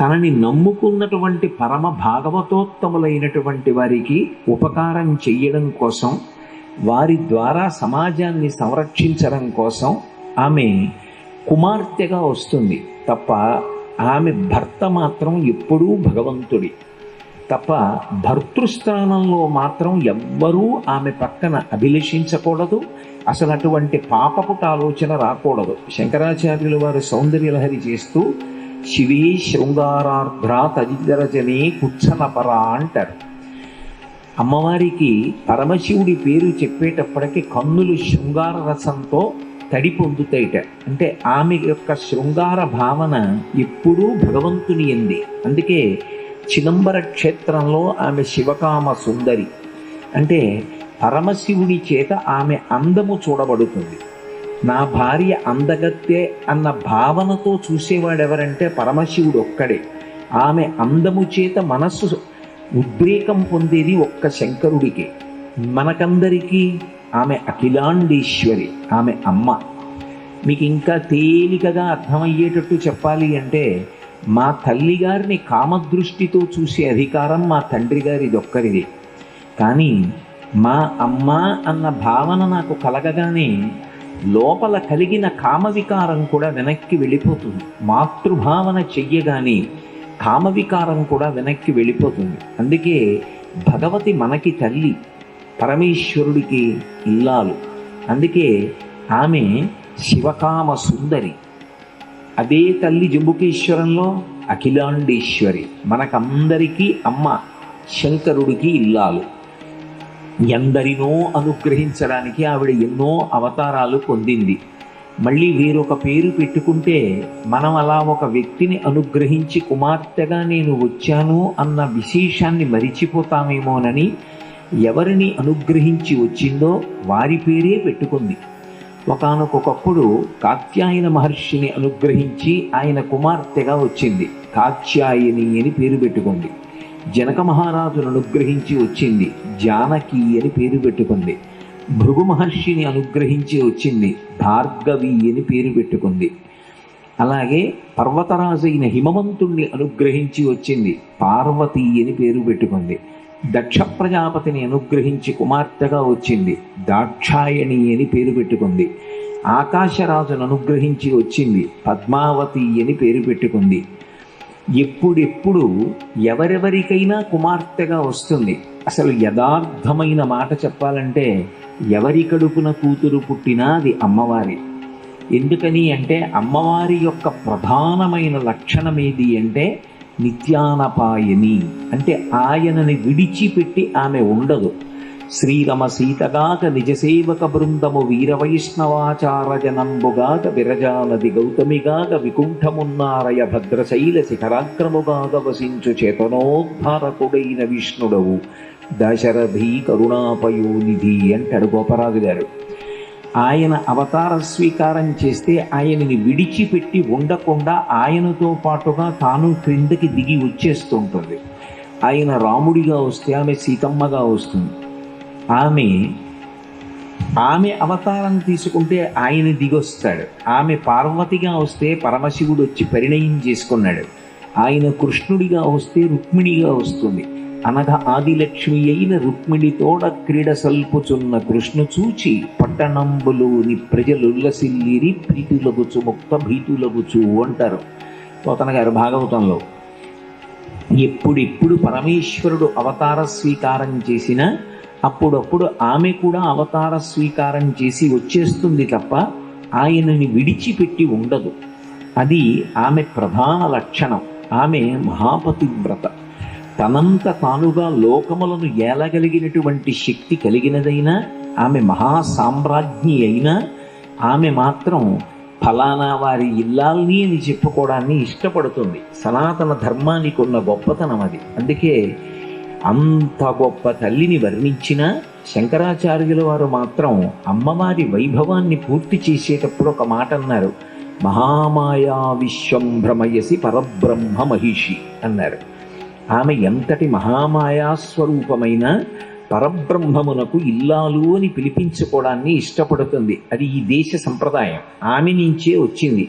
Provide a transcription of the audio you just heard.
తనని నమ్ముకున్నటువంటి పరమ భాగవతోత్తములైనటువంటి వారికి ఉపకారం చెయ్యడం కోసం వారి ద్వారా సమాజాన్ని సంరక్షించడం కోసం ఆమె కుమార్తెగా వస్తుంది. తప్ప ఆమె భర్త మాత్రం ఎప్పుడూ భగవంతుడి. తప్ప భర్తృస్థానంలో మాత్రం ఎవ్వరూ ఆమె పక్కన అభిలషించకూడదు. అసలు అటువంటి పాపపుట ఆలోచన రాకూడదు. శంకరాచార్యులు వారు సౌందర్యలహరి చేస్తూ శివే శృంగారార్ధ్ర తదితరజనే కుచ్చనపరా అంటారు. అమ్మవారికి పరమశివుడి పేరు చెప్పేటప్పటికి కన్నులు శృంగార రసంతో తడి పొందుతాయిట. అంటే ఆమె యొక్క శృంగార భావన ఎప్పుడూ భగవంతుని ఎంది. అందుకే చిదంబర క్షేత్రంలో ఆమె శివకామ సుందరి. అంటే పరమశివుడి చేత ఆమె అందము చూడబడుతుంది. నా భార్య అందగత్తే అన్న భావనతో చూసేవాడెవరంటే పరమశివుడు ఒక్కడే ఆమె అందము చేత మనస్సు ఉద్రేకం పొందేది ఒక్క శంకరుడికి. మనకందరికీ ఆమె అఖిలాండేశ్వరి ఆమె అమ్మ. మీకు ఇంకా తేలికగా అర్థమయ్యేటట్టు చెప్పాలి అంటే మా తల్లిగారిని కామదృష్టితో చూసే అధికారం మా తండ్రి గారిది ఒక్కరిది కానీ మా అమ్మ అన్న భావన నాకు కలగగానే లోపల కలిగిన కామవికారం కూడా వెనక్కి వెళ్ళిపోతుంది. మాతృభావన చెయ్యగానే కామవికారం కూడా వెనక్కి వెళ్ళిపోతుంది. అందుకే భగవతి మనకి తల్లి పరమేశ్వరుడికి ఇల్లాలు. అందుకే ఆమె శివకామ సుందరి. అదే తల్లి జంబుకేశ్వరంలో అఖిలాండేశ్వరి. మనకందరికీ అమ్మ శంకరుడికి ఇల్లాలు. ఎందరినో అనుగ్రహించడానికి ఆవిడ ఎన్నో అవతారాలు పొందింది. మళ్ళీ వేరొక పేరు పెట్టుకుంటే మనం అలా ఒక వ్యక్తిని అనుగ్రహించి కుమార్తెగా నేను వచ్చాను అన్న విశేషాన్ని మరిచిపోతామేమోనని ఎవరిని అనుగ్రహించి వచ్చిందో వారి పేరే పెట్టుకుంది. ఒకానొకప్పుడు కాత్యాయన మహర్షిని అనుగ్రహించి ఆయన కుమార్తెగా వచ్చింది. కాత్యాయని అని పేరు పెట్టుకుంది. జనక మహారాజును అనుగ్రహించి వచ్చింది. జానకి అని పేరు పెట్టుకుంది. భృగు మహర్షిని అనుగ్రహించి వచ్చింది. భార్గవి అని పేరు పెట్టుకుంది. అలాగే పర్వతరాజైన హిమవంతుణ్ణి అనుగ్రహించి వచ్చింది. పార్వతి అని పేరు పెట్టుకుంది. దక్ష ప్రజాపతిని అనుగ్రహించి కుమార్తెగా వచ్చింది. దాక్షాయణి అని పేరు పెట్టుకుంది. ఆకాశరాజును అనుగ్రహించి వచ్చింది. పద్మావతి అని పేరు పెట్టుకుంది. ఎప్పుడెప్పుడు ఎవరెవరికైనా కుమార్తెగా వస్తుంది. అసలు యథార్థమైన మాట చెప్పాలంటే ఎవరి కడుపున కూతురు పుట్టినా అది అమ్మవారి. ఎందుకని అంటే అమ్మవారి యొక్క ప్రధానమైన లక్షణం ఏది అంటే నిత్యానపాయని. అంటే ఆయనని విడిచిపెట్టి ఆమె ఉండదు. శ్రీరమ సీతగాక నిజసేవక బృందము వీరవైష్ణవాచారజనంబుగాక విరజానది గౌతమిగాక వికుంఠమున్నారయ భద్రశైల శిఖరాగ్రముగాక వసించు చేతనోద్ధారకుడైన విష్ణుడవు. దశరథి కరుణాపయోనిధి అంటాడు గోపరాజు గారు. ఆయన అవతార స్వీకారం చేస్తే ఆయనని విడిచిపెట్టి ఉండకుండా ఆయనతో పాటుగా తాను క్రిందకి దిగి వచ్చేస్తుంటుంది. ఆయన రాముడిగా వస్తే ఆమె సీతమ్మగా వస్తుంది. ఆమె ఆమె అవతారం తీసుకుంటే ఆయన దిగొస్తాడు. ఆమె పార్వతిగా వస్తే పరమశివుడు వచ్చి పరిణయం చేసుకున్నాడు. ఆయన కృష్ణుడిగా వస్తే రుక్మిణిగా వస్తుంది. అనగా ఆదిలక్ష్మి అయిన రుక్మిణితోడ క్రీడ సల్పుచున్న కృష్ణు చూచి పట్టణంబులోని ప్రజలుల్లసిల్లిరి ప్రీతులగుచు ముక్త భీతులగుచు అంటారు. పోతన గారు భాగవతంలో ఎప్పుడెప్పుడు పరమేశ్వరుడు అవతార స్వీకారం చేసినా అప్పుడప్పుడు ఆమె కూడా అవతార స్వీకారం చేసి వచ్చేస్తుంది తప్ప ఆయనని విడిచిపెట్టి ఉండదు. అది ఆమె ప్రధాన లక్షణం. ఆమె మహాపతివ్రత. తనంత తానుగా లోకములను ఏలగలిగినటువంటి శక్తి కలిగినదైనా ఆమె మహాసామ్రాజ్ఞి అయినా ఆమె మాత్రం ఫలానా వారి ఇల్లాల్ని అని చెప్పుకోవడాన్ని ఇష్టపడుతుంది. సనాతన ధర్మానికి ఉన్న గొప్పతనం అది. అందుకే అంత గొప్ప తల్లిని వర్ణించిన శంకరాచార్యుల వారు మాత్రం అమ్మవారి వైభవాన్ని పూర్తి చేసేటప్పుడు ఒక మాట అన్నారు. మహామాయా విశ్వం భ్రమయసి పరబ్రహ్మ మహిషి అన్నారు. ఆమె ఎంతటి మహామాయా స్వరూపమైన పరబ్రహ్మమునకు ఇల్లాలు అని పిలిపించుకోవడాన్ని ఇష్టపడుతుంది. అది ఈ దేశ సంప్రదాయం. ఆమె నుంచే వచ్చింది.